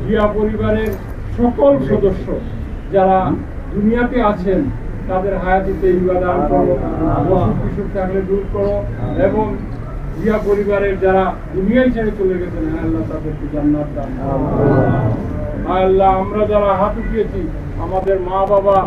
জিয়া পরিবারের সকল সদস্য যারা দুনিয়াতে আছেন, তাদের হায়াতিতে ইবাদান করো, অসুখ থাকলে দূর করো এবং জিয়া পরিবারের যারা দুনিয়ায় ছেড়ে চলে গেছেন হ্যাঁ আল্লাহ তাদেরকে জান্নাত দান। আল্লাহ, আমরা যারা হাত উঠিয়েছি আমাদের মা বাবা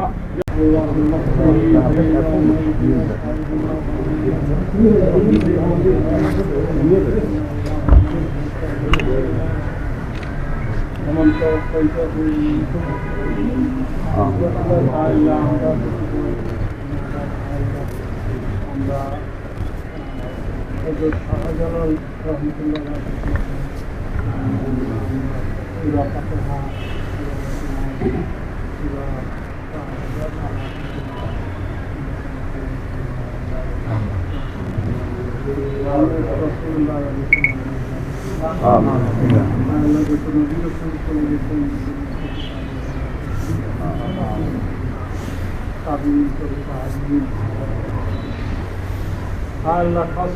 শাহজালাল রহমতুল্লাহ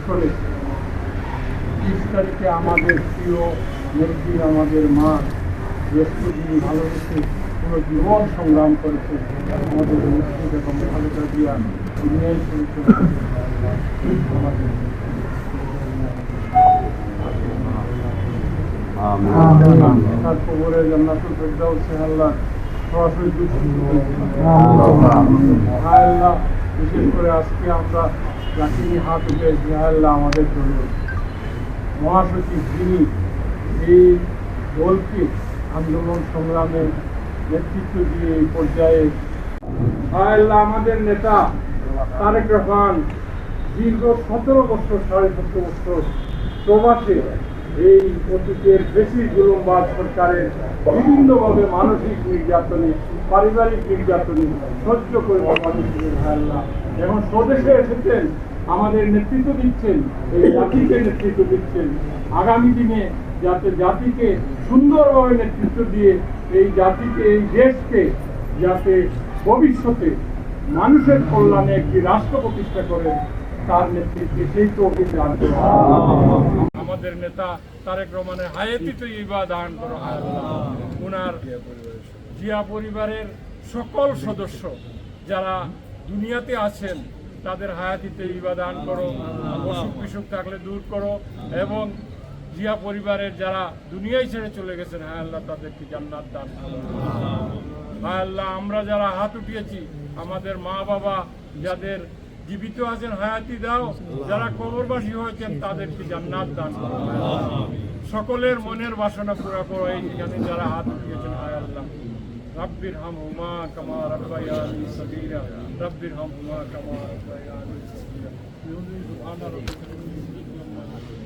করে তারিখে আমাদের প্রিয় নেত্রী আমাদের মা যিনি ভালোবেসে পুরো জীবন সংগ্রাম করেছে। আমাদের নেত্রী বেগম খালেদা জিয়া দুনিয়ায় শুরু করেছে আমাদের তার কবরে জান্নাতুল ফেরদাউসে আল্লাহ সরাসরি আল্লাহ বিশেষ করে আজকে আমরা নিয়ে হাত উঠেছি আল্লাহ আমাদের জন্য। মহাসচিব যিনি এই দলকে আন্দোলন সংগ্রামে নেতৃত্ব দিয়ে এই পর্যায়ে আল্লাহ আমাদের নেতা তারেক রহমান দীর্ঘ সতেরো বছর, সাড়ে সতেরো বছর প্রবাসে এই অতীতের বেশি জুলুমবাদ সরকারের বিভিন্নভাবে মানসিক নির্যাতনে, পারিবারিক নির্যাতনে সহ্য করে পাঠিয়েছিলেন আল্লাহ এখন স্বদেশে এসেছেন, আমাদের নেতৃত্ব দিচ্ছেন, এই জাতিকে নেতৃত্ব দিচ্ছেন। আগামী দিনে যাতে জাতিকে সুন্দরভাবে নেতৃত্ব দিয়ে এই জাতিকে, এই দেশকে যাতে ভবিষ্যতে মানুষের কল্যাণে একটি রাষ্ট্র প্রতিষ্ঠা করেন তার নেতৃত্বে সেই তৌফিক আমাদের নেতা তারেক রহমানের হায়াতিতে ইবা দান করো হায়। ওনার জিয়া পরিবারের সকল সদস্য যারা দুনিয়াতে আছেন, তাদের হায়াতিতে ইবা দান করো অসুখ বিসুখ থাকলে দূর করো, এবং জিয়া পরিবারের যারা দুনিয়ায় ছেড়ে চলে গেছেন হ্যাঁ আল্লাহ তাদেরকে জান্নাত দান হায় আল্লাহ, আমরা যারা হাত উঠিয়েছি, আমাদের মা বাবা যাদের জীবিত আছেন, হায়াতি দাও, যারা কবরবাসী হয়েছেন তাদেরকে জান্নাত দান সকলের মনের বাসনা পুরা করো এইখানে যারা হাত উঠিয়েছেন, হায় আল্লাহ। রব্বির হাম হুমা কামা রব্বায়ানি সগীরা। রব্বির হাম হুমা কামা রব্বায়ানি